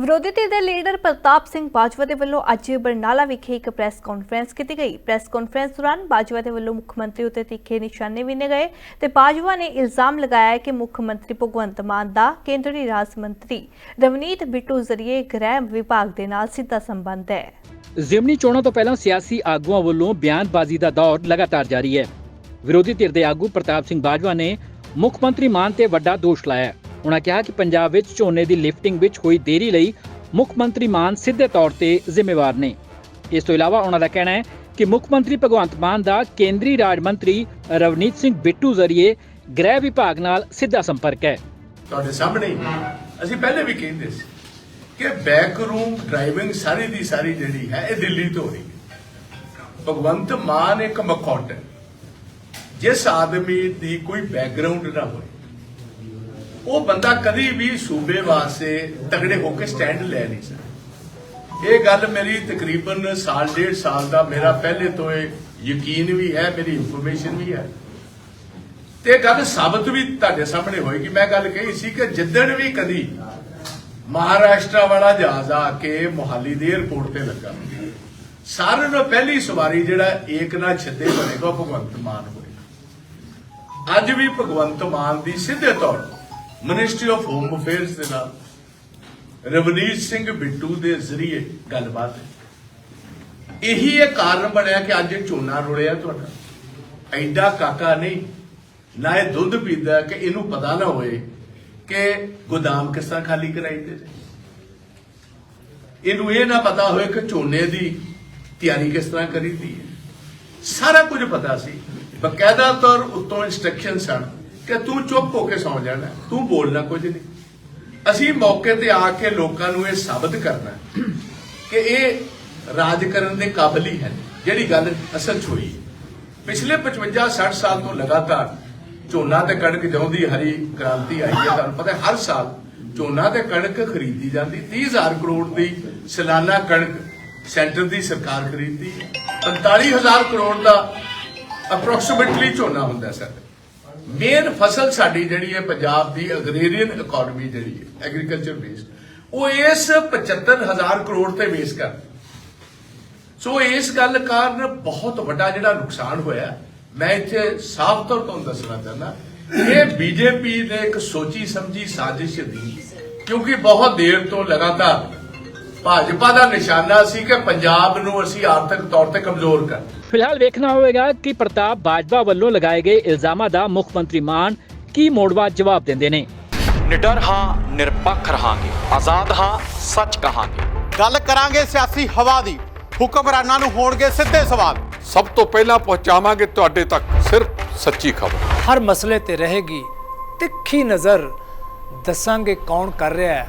ਵਿਰੋਧੀ ਧਿਰ ਦੇ ਲੀਡਰ ਪ੍ਰਤਾਪ ਸਿੰਘ ਬਾਜਵਾ ਦੇ ਵੱਲੋਂ ਅੱਜ ਬਰਨਾਲਾ ਵਿਖੇ ਇੱਕ ਪ੍ਰੈਸ ਕਾਨਫਰੰਸ ਕੀਤੀ ਗਈ। ਪ੍ਰੈਸ ਕਾਨਫਰੰਸ ਦੌਰਾਨ ਬਾਜਵਾ ਦੇ ਵੱਲੋਂ ਮੁੱਖ ਮੰਤਰੀ ਉਤੇ ਤਿੱਖੇ ਨਿਸ਼ਾਨੇ ਵਿੰਨੇ ਗਏ ਤੇ ਬਾਜਵਾ ਨੇ ਇਲਜ਼ਾਮ ਲਗਾਇਆ ਕਿ ਮੁੱਖ ਮੰਤਰੀ ਭਗਵੰਤ ਮਾਨ ਦਾ ਕੇਂਦਰੀ ਰਾਜ ਮੰਤਰੀ ਰਵਨੀਤ ਬਿੱਟੂ ਜ਼ਰੀਏ ਗ੍ਰਹਿ ਵਿਭਾਗ ਦੇ ਨਾਲ ਸਿੱਧਾ ਸੰਬੰਧ ਹੈ। ਜ਼ਿਮਨੀ ਚੋਣਾਂ ਤੋਂ ਪਹਿਲਾਂ ਸਿਆਸੀ ਆਗੂਆਂ ਵੱਲੋਂ ਬਿਆਨਬਾਜ਼ੀ ਦਾ ਦੌਰ ਲਗਾਤਾਰ ਜਾਰੀ ਹੈ। ਵਿਰੋਧੀ ਧਿਰ ਦੇ ਆਗੂ ਪ੍ਰਤਾਪ ਸਿੰਘ ਬਾਜਵਾ ਨੇ ਮੁੱਖ ਮੰਤਰੀ ਮਾਨ ਤੇ ਵੱਡਾ ਦੋਸ਼ ਲਾਇਆ। ਉਨ੍ਹਾਂ ਕਿਹਾ ਕਿ ਪੰਜਾਬ ਵਿੱਚ ਝੋਨੇ ਦੀ ਲਿਫਟਿੰਗ ਵਿੱਚ ਹੋਈ ਦੇਰੀ ਲਈ ਮੁੱਖ ਮੰਤਰੀ ਮਾਨ ਸਿੱਧੇ ਤੌਰ ਤੇ ਜ਼ਿੰਮੇਵਾਰ ਨੇ। ਇਸ ਤੋਂ ਇਲਾਵਾ ਉਹਨਾਂ ਦਾ ਕਹਿਣਾ ਹੈ ਕਿ ਮੁੱਖ ਮੰਤਰੀ ਭਗਵੰਤ ਮਾਨ ਦਾ ਕੇਂਦਰੀ ਰਾਜ ਮੰਤਰੀ ਰਵਨੀਤ ਸਿੰਘ ਬਿੱਟੂ ਜ਼ਰੀਏ ਗ੍ਰਹਿ ਵਿਭਾਗ ਨਾਲ ਸਿੱਧਾ ਸੰਪਰਕ ਹੈ। ਤੁਹਾਡੇ ਸਾਹਮਣੇ ਅਸੀਂ ਪਹਿਲੇ ਵੀ ਕਹਿੰਦੇ ਸੀ ਕਿ ਬੈਕ ਰੂਮ ਡਰਾਈਵਿੰਗ ਸਾਰੀ ਦੀ ਸਾਰੀ ਜਿਹੜੀ ਹੈ ਇਹ ਦਿੱਲੀ ਤੋਂ ਹੋ ਭਗਵੰਤ ਮਾਨ ਇੱਕ ਮਖੌਟ। ਹੈ ਜਿਸ ਆਦਮੀ ਦੀ ਕੋਈ ਬੈਕਗ੍ਰਾਉਂਡ ਨਾ ਹੋਵੇ ਉਹ ਬੰਦਾ ਕਦੀ ਵੀ ਸੂਬੇ ਵਾਸਤੇ ਤਗੜੇ ਹੋ ਕੇ ਸਟੈਂਡ ਲੈ ਨਹੀਂ ਸਕਦਾ। ਇਹ ਗੱਲ ਮੇਰੀ ਤਕਰੀਬਨ ਸਾਲ, ਡੇਢ ਸਾਲ ਦਾ ਮੇਰਾ ਪਹਿਲੇ ਤੋਂ ਇਹ ਯਕੀਨ ਵੀ ਹੈ, ਮੇਰੀ ਇਨਫੋਰਮੇਸ਼ਨ ਵੀ ਹੈ। ਤੇ ਗੱਲ ਸਾਬਤ ਵੀ ਤੁਹਾਡੇ ਸਾਹਮਣੇ ਹੋਏਗੀ ਮੈਂ ਗੱਲ ਕਹੀ ਸੀ ਕਿ ਜਿੱਦਣ ਵੀ ਕਦੀ ਮਹਾਰਾਸ਼ਟਰ ਵਾਲਾ ਜਹਾਜ਼ ਆ ਕੇ ਮੁਹਾਲੀ ਦੇ 에ਅਰਪੋਰਟ ਤੇ ਲੱਗਾ। ਸਾਰਿਆਂ ਨੂੰ ਪਹਿਲੀ ਸਵਾਰੀ ਜਿਹੜਾ ਏਕ ਨਾਲ ਛੱਦੇ ਬਣੇਗਾ ਉਹ ਭਗਵੰਤ ਮਾਨ ਹੋਏਗਾ। ਅੱਜ ਵੀ ਭਗਵੰਤ ਮਾਨ ਦੀ ਸਿੱਧੇ ਤੌਰ ਮਿਨਿਸਟਰੀ ਆਫ ਹੋਮ ਅਫੇਅਰਸ ਦੇ ਨਾਲ ਰਵਨੀਤ ਸਿੰਘ ਬਿੱਟੂ ਦੇ ਜ਼ਰੀਏ ਗੱਲਬਾਤ ਹੈ। ਇਹੀ ਇਹ ਕਾਰਨ ਬਣਿਆ ਕਿ ਅੱਜ ਝੋਨਾ ਰੁੜਿਆ ਤੁਹਾਡਾ। ਐਡਾ ਕਾਕਾ ਨਹੀਂ, ਨਾ ਇਹ ਦੁੱਧ ਪੀਂਦਾ ਕਿ ਇਹਨੂੰ ਪਤਾ ਨਾ ਹੋਏ ਕਿ ਗੋਦਾਮ ਕਿਸ ਤਰ੍ਹਾਂ ਖਾਲੀ ਕਰਾਈ ਨੇ ਇਹਨੂੰ ਇਹ ਨਾ ਪਤਾ ਹੋਏ ਕਿ ਝੋਨੇ ਦੀ ਤਿਆਰੀ ਕਿਸ ਤਰ੍ਹਾਂ ਕਰੀਦੀ ਹੈ। ਸਾਰਾ ਕੁਝ ਪਤਾ ਸੀ। ਬਕਾਇਦਾ ਤੌਰ ਉਤੋਂ ਇਨਸਟਰਕਸ਼ਨ ਸਨ। ਕਿ ਤੂੰ ਚੁੱਪ ਹੋ ਕੇ ਸੌ ਜਾਣਾ, ਤੂੰ ਬੋਲਣਾ ਕੁਝ ਨਹੀਂ। ਅਸੀਂ ਮੌਕੇ ਤੇ ਆ ਕੇ ਲੋਕਾਂ ਨੂੰ ਇਹ ਸਾਬਤ ਕਰਨਾ ਕਿ ਇਹ ਰਾਜ ਕਰਨ ਦੇ ਕਾਬਿਲ ਹੀ ਹੈ ਜਿਹੜੀ ਗੱਲ ਅਸਲ 'ਚ ਹੋਈ ਪਿਛਲੇ 55 60 ਸਾਲ ਤੋਂ ਲਗਾਤਾਰ ਝੋਨਾ ਤੇ ਕਣਕ ਜਾਉਂਦੀ ਹਰੀ ਕ੍ਰਾਂਤੀ ਆਈ ਹੈ। ਤੁਹਾਨੂੰ ਪਤਾ ਹਰ ਸਾਲ ਝੋਨਾ ਤੇ ਕਣਕ ਖਰੀਦੀ ਜਾਂਦੀ। 30000 ਕਰੋੜ ਦੀ ਸਾਲਾਨਾ ਕਣਕ ਸੈਂਟਰ ਦੀ ਸਰਕਾਰ ਖਰੀਦਦੀ ਹੈ। 45000 ਕਰੋੜ ਦਾ ਅਪਰੋਕਸੀਮੇਟਲੀ ਝੋਨਾ ਹੁੰਦਾ ਸਰ। ਮੇਨ ਫਸਲ ਸਾਡੀ ਜਿਹੜੀ ਹੈ ਪੰਜਾਬ ਦੀ ਅਗਰੇਰੀਅਨ ਇਕਨੋਮੀ ਜਿਹੜੀ ਹੈ ਐਗਰੀਕਲਚਰ ਬੇਸਡ ਉਹ ਇਸ 75000 ਕਰੋੜ ਤੇ ਬੇਸ ਕਰ ਸੋ ਇਸ ਗੱਲ ਕਾਰਨ ਬਹੁਤ ਵੱਡਾ ਜਿਹੜਾ ਨੁਕਸਾਨ ਹੋਇਆ ਮੈਂ ਇੱਥੇ ਸਾਫ਼ ਤੌਰ ਤੁਹਾਨੂੰ ਦੱਸਣਾ ਚਾਹੁੰਦਾ ਇਹ ਬੀਜੇਪੀ ਨੇ ਇੱਕ ਸੋਚੀ ਸਮਝੀ ਸਾਜ਼ਿਸ਼ ਦੀ, ਕਿਉਂਕਿ ਬਹੁਤ ਦੇਰ ਤੋਂ ਲਗਾਤਾਰ ਭਾਜਪਾ ਦਾ ਨਿਸ਼ਾਨਾ ਸੀ ਕਿ ਪੰਜਾਬ ਨੂੰ ਅਸੀਂ ਆਰਥਿਕ ਤੌਰ ਤੇ ਕਮਜ਼ੋਰ ਕਰ ਫਿਲਹਾਲ ਵੇਖਣਾ ਹੋਵੇਗਾ ਕਿ ਪ੍ਰਤਾਪ ਬਾਜਵਾ ਵੱਲੋਂ ਲਗਾਏ ਗਏ ਇਲਜ਼ਾਮਾਂ ਦਾ ਮੁੱਖ ਮੰਤਰੀ ਮਾਨ ਕੀ ਮੋੜਵਾ ਜਵਾਬ ਦਿੰਦੇ ਨੇ। ਨਿਡਰ ਹਾਂ ਨਿਰਪੱਖ ਰਹਾਂਗੇ। ਆਜ਼ਾਦ ਹਾਂ ਸੱਚ ਕਹਾਂਗੇ। ਗੱਲ ਕਰਾਂਗੇ ਸਿਆਸੀ ਹਵਾ ਦੀ। ਹੁਕਮਰਾਨਾਂ ਨੂੰ ਹੋਣਗੇ ਸਿੱਧੇ ਸਵਾਲ। ਸਭ ਤੋਂ ਪਹਿਲਾਂ ਪਹੁੰਚਾਵਾਂਗੇ ਤੁਹਾਡੇ ਤੱਕ ਸਿਰਫ ਸੱਚੀ ਖਬਰ। ਹਰ ਮਸਲੇ ਤੇ ਰਹੇਗੀ ਤਿੱਖੀ ਨਜ਼ਰ। ਦੱਸਾਂਗੇ ਕੌਣ ਕਰ ਰਿਹਾ ਹੈ।